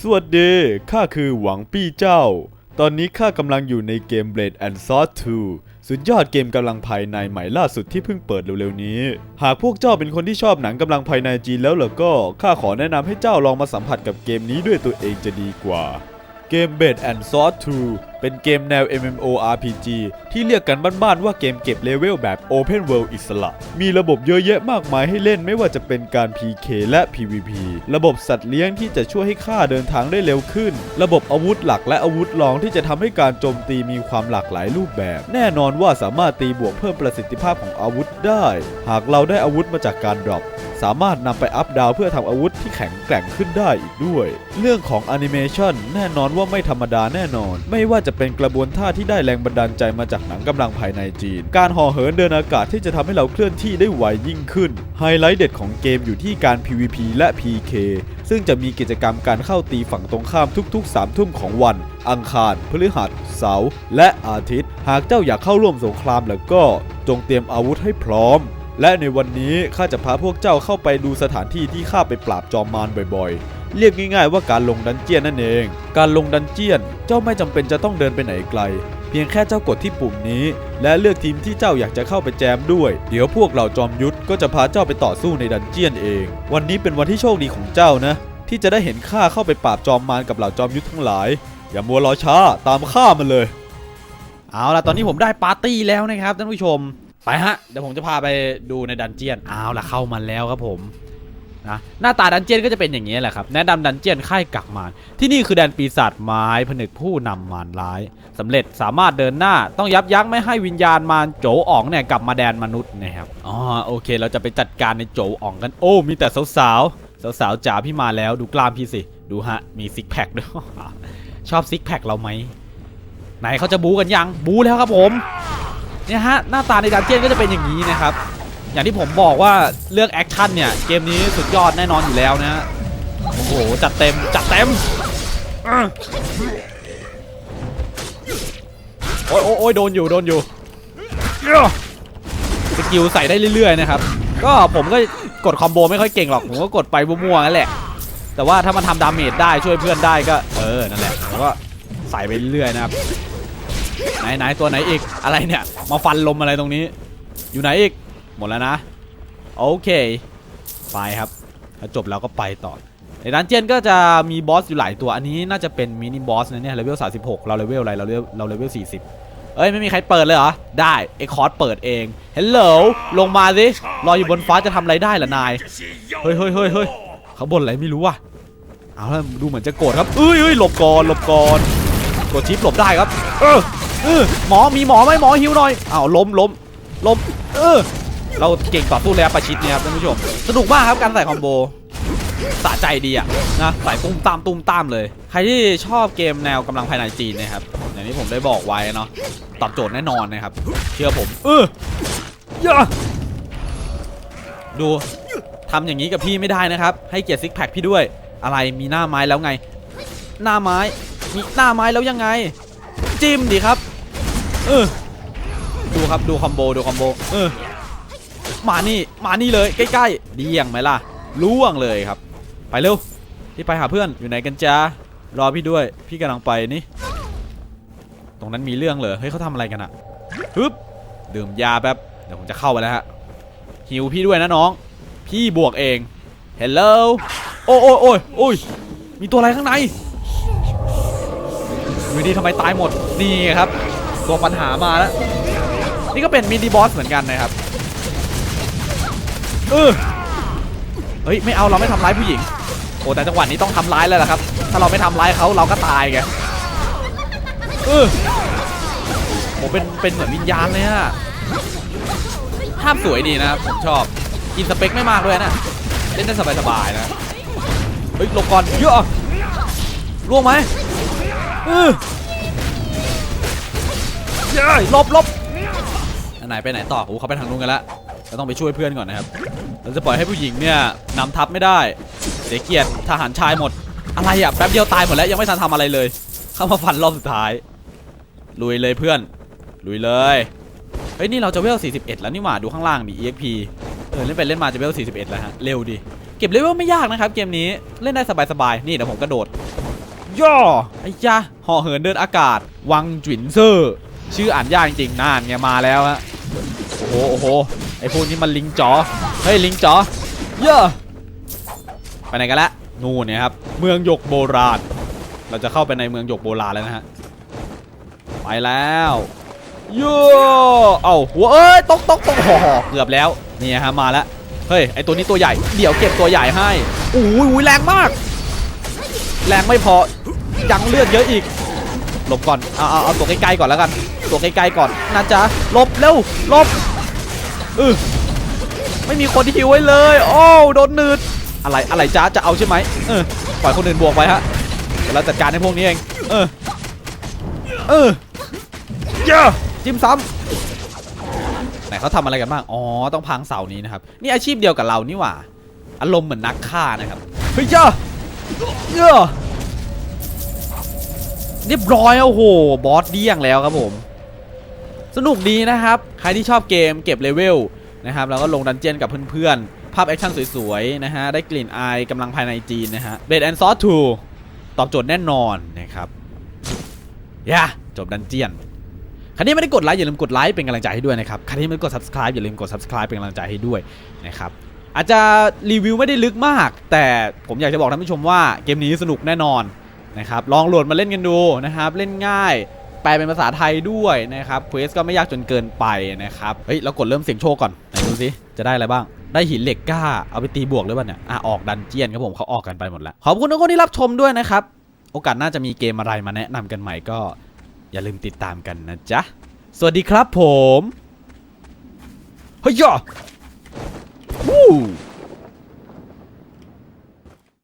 สวัสดีข้าคือหวังปี้เจ้า ตอนนี้ข้ากำลังอยู่ในเกม Blade and Sword 2 สุดยอดเกมกำลังภายในใหม่ล่าสุดที่เพิ่งเปิดเร็วๆนี้ หากพวกเจ้าเป็นคนที่ชอบหนังกำลังภายในจีนแล้วเหรอก็ข้าขอแนะนำให้เจ้าลองมาสัมผัสกับเกมนี้ด้วยตัวเองจะดีกว่า เกม Blade and Sword 2 เป็นเกมแนว MMORPG ที่เรียกกันบ้านๆว่าเกมเก็บเลเวลแบบ Open World อิสระ มีระบบเยอะแยะมากมายให้เล่นไม่ว่าจะเป็นการ PK และ PVP ระบบสัตว์เลี้ยงที่จะช่วยให้ข้าเดินทางได้เร็วขึ้น ระบบอาวุธหลักและอาวุธรองที่จะทำให้การโจมตีมีความหลากหลายรูปแบบ แน่นอนว่าสามารถตีบวกเพิ่มประสิทธิภาพของอาวุธได้ หากเราได้อาวุธมาจากการดรอปสามารถนำไปอัพดาวเพื่อทำอาวุธที่แข็งแกร่งขึ้นได้อีกด้วย เรื่องของแอนิเมชันแน่นอนว่าไม่ธรรมดาแน่นอน ไม่ว่าจะเป็นกระบวนท่าที่ได้แรงบันดาลใจมาจากหนังกำลังภายในจีน การห่อเหินเดินอากาศที่จะทำให้เราเคลื่อนที่ได้ไวยิ่งขึ้น ไฮไลท์เด็ดของเกมอยู่ที่การ PVP และ PK ซึ่งจะมีกิจกรรมการเข้าตีฝั่งตรงข้ามทุกๆ3ทุ่มของวัน อังคาร พฤหัส เสาร์และอาทิตย์ หากเจ้าอยากเข้าร่วมสงครามแล้วก็จงเตรียมอาวุธให้พร้อมและในวันนี้ข้าจะพาพวกเจ้าเข้าไปดูสถานที่ที่ข้าไปปราบจอมมารบ่อยๆ เรียกง่ายๆว่าการลงดันเจียนนั่นเอง การลงดันเจียน เจ้าไม่จำเป็นจะต้องเดินไปไหนไกล เพียงแค่เจ้ากดที่ปุ่มนี้ และเลือกทีมที่เจ้าอยากจะเข้าไปแจมด้วย เดี๋ยวพวกเหล่าจอมยุทธก็จะพาเจ้าไปต่อสู้ในดันเจียนเอง วันนี้เป็นวันที่โชคดีของเจ้านะ ที่จะได้เห็นข้าเข้าไปปราบจอมมารกับเหล่าจอมยุทธทั้งหลาย อย่ามัวรอช้าตามข้ามันเลย เอาล่ะตอนนี้ผมได้ปาร์ตี้แล้วนะครับท่านผู้ชม ไปฮะเดี๋ยวผมจะพาไปดูในดันเจียนเอาล่ะเข้ามาแล้วครับผม นะหน้าตาดันเจียนก็จะเป็นอย่างนี้แหละครับแนะนำดันเจียนค่ายกักมารที่นี่คือแดนปีศาจไม้ผนึกผู้นำมารร้ายสำเร็จสามารถเดินหน้าต้องยับยั้งไม่ให้วิญญาณมารโจอ๋องเนี่ยกลับมาแดนมนุษย์นะครับอ๋อโอเค เราจะไปจัดการในโจอ๋องกันโอ้ มีแต่สาวๆสาวๆจ๋าพี่มาแล้วดูกล้ามพี่สิดูฮะมีซิกแพคด้วยชอบซิกแพคเราไหมไหนเขาจะบู๊กันยังบู๊แล้วครับผมเนี่ยฮะหน้าตาในดันเจียนก็จะเป็นอย่างนี้นะครับ อย่างที่ผมบอกว่าเรื่องแอคชั่นเนี่ย เกมนี้สุดยอดแน่นอนอยู่แล้วนะฮะโอ้โห จัดเต็ม จัดเต็มโอ้ยโอ้ยโดนอยู่ โดนอยู่สกิลใส่ได้เรื่อย ๆ นะครับ ก็ผมก็กดคอมโบไม่ค่อยเก่งหรอก ผมก็กดไปมั่วๆนั่นแหละ แต่ว่าถ้ามันทำดาเมจได้ช่วยเพื่อนได้ก็ เออ นั่นแหละผมก็ใส่ไปเรื่อยๆนะครับ ไหนไหนตัวไหนอีก อะไรเนี่ย มาฟันลมอะไรตรงนี้ อยู่ไหนอีก หมดแล้วนะ โอเค ไปครับถ้าจบแล้วก็ไปต่อ ในดันเจียนก็จะมีบอสอยู่หลายตัว อันนี้น่าจะเป็นมินิบอสนะเนี่ยเลเวล36 เราเลเวลอะไร เราเลเวลเราเลเวล40 เอ้ย ไม่มีใครเปิดเลยเหรอ ได้เอคอร์ดเปิดเองเฮลโหลลงมาสิรออยู่บนฟ้าจะทำอะไรได้ล่ะนาย เฮ้ยเฮ้ยเฮ้ยเฮ้ยเขาบ่นอะไรไม่รู้ว่ะเอาแล้วดูเหมือนจะโกรธครับเอ้ยเอ้ยหลบก่อนหลบก่อนกดชิปหลบได้ครับ เออเออหมอมีหมอไหมหมอฮิวหน่อยอ้าวล้มล้มล้มเออ เราเก่งต่อสู้แล้วประชิดเนี่ยครับท่านผู้ชม สนุกมากครับการใส่คอมโบสะใจดีอะนะใส่ตุ้มตามตุ้มตามเลย ใครที่ชอบเกมแนวกำลังภายในจีนนะครับอย่างที่ผมได้บอกไว้เนาะตอบโจทย์แน่นอนนะครับ เชื่อผมเออย่าดูทำอย่างนี้กับพี่ไม่ได้นะครับ ให้เกียรติซิกแพคพี่ด้วย อะไรมีหน้าไม้แล้วไง หน้าไม้มีหน้าไม้แล้วยังไง จิ้มดิครับ เออดูครับดูคอมโบดูคอมโบเออ มานี่ มานี่เลยใกล้ๆเดี่ยงไหมล่ะล่วงเลยครับ ไปเร็วพี่ไปหาเพื่อนอยู่ไหนกันจ้ารอพี่ด้วย พี่กำลังไปนี่ ตรงนั้นมีเรื่องเลยเฮ้ยเขาทำอะไรกันอะฮึบดื่มยาแป๊บเดี๋ยวผมจะเข้าไปแล้วฮะหิวพี่ด้วยนะน้อง พี่บวกเองเฮลโลโอ้โอ้โอ้ยโอ้ยมีตัวอะไรข้างในอยู่ดีทำไมตายหมดนี่ครับ ตัวปัญหามาแล้ว นี่ก็เป็นมินิบอสเหมือนกันนะครับ เออเฮ้ยไม่เอาเราไม่ทำร้ายผู้หญิงโอ้แต่จังหวะนี้ต้องทำร้ายแล้วล่ะครับ ถ้าเราไม่ทำร้ายเขาเราก็ตายไงเออโอ้เป็นเป็นเหมือนวิญญาณเลยอะภาพสวยดีนะครับผมชอบกินสเปคไม่มากด้วยนะเล่นได้สบายๆนะเฮ้ยลบก่อนเยอะล่วงไหมเออเย้ลบลบอันไหนไปไหนต่อโอ้เขาไปทางนู้นกันแล้ว เราต้องไปช่วยเพื่อนก่อนนะครับ เราจะปล่อยให้ผู้หญิงเนี่ยนำทัพไม่ได้ เสียเกียรติทหารชายหมด อะไรอะแป๊บเดียวตายหมดแล้วยังไม่ทันทำอะไรเลย เข้ามาฟันรอบสุดท้าย ลุยเลยเพื่อน ลุยเลย เฮ้ยนี่เราจะเวล 41 แล้วนี่หว่าดูข้างล่างดิ EXP เออเล่นไปเล่นมาจะเวล 41 แล้วฮะ เร็วดิเก็บเลเวลไม่ยากนะครับเกมนี้เล่นได้สบายๆ นี่เดี๋ยวผมกระโดด ย่อไอ้ยะห่อเหินเดินอากาศ วังจินเซอร์ ชื่ออ่านยากจริงๆน่านไงมาแล้วฮะโอ้โห อ้โหไอพวกนี้มันลิงจ๋อเฮ้ยลิงจ๋อเยอะไปไหนกันละนู่นเนี่ยครับเมืองหยกโบราณ เราจะเข้าไปในเมืองหยกโบราณแล้วนะฮะไปแล้วโย่เอ้าหัวเอ้ยตกตกตกห่อเกือบแล้วนี่ฮะมาแล้วเฮ้ยไอตัวนี้ตัวใหญ่เดี๋ยวเก็บตัวใหญ่ให้อู้ยอุ้ยแรงมาก แรงไม่พอยังเลือดเยอะอีกหลบก่อนเอาเอาเอาตัวใกล้ๆก่อนแล้วกัน ตัวใกล้ๆก่อนนะจ๊ะหลบเร็วหลบ เออไม่มีคนที่ฮิวไว้เลย โอ้โดนหนืดอะไรอะไรจ๊ะจะเอาใช่ไหมเออปล่อยคนอื่นบวกไปฮะเดี๋ยวเราจัดการให้พวกนี้เอง เออ เออเยอะจิ้มซ้ำไหนเขาทำอะไรกันบ้าง อ๋อ ต้องพังเสานี้นะครับ นี่อาชีพเดียวกับเรานี่หว่า อารมณ์เหมือนนักฆ่านะครับ เฮ้ยเยอะเยอะเรียบร้อยโอ้โห บอสเดี้ยงแล้วครับผม สนุกดีนะครับ ใครที่ชอบเกมเก็บเลเวลนะครับแล้วก็ลงดันเจียนกับเพื่อนๆ ภาพแอคชั่นสวยๆนะฮะได้กลิ่นอายกำลังภายในจีนนะฮะเบดแอนซอสทูตอบโจทย์แน่นอนนะครับย่าจบดันเจียนใครที่ไม่ได้กดไลค์อย่าลืมกดไลค์เป็นกำลังใจให้ด้วยนะครับใครที่ไม่ได้กด subscribe อย่าลืมกด subscribe เป็นกำลังใจให้ด้วยนะครับอาจจะรีวิวไม่ได้ลึกมาก แต่ผมอยากจะบอกท่านผู้ชมว่าเกมนี้สนุกแน่นอนนะครับลองโหลดมาเล่นกันดูนะครับเล่นง่าย ปลเป็นภาษาไทยด้วยนะครับเควสก็ไม่ยากจนเกินไปนะครับเฮ้ยเรากดเริ่มเสียงโชคก่อนไหนดูสิจะได้อะไรบ้างได้หินเหล็กกล้าเอาไปตีบวกหรือเปล่าเนี่ยอะออกดันเจียนครับผมเขาออกกันไปหมดแล้ว ขอบคุณทุกคนที่รับชมด้วยนะครับ โอกาสหน้าจะมีเกมอะไรมาแนะนำกันใหม่ก็ อย่าลืมติดตามกันนะจ๊ะ สวัสดีครับผมเฮ้ยย่อวู้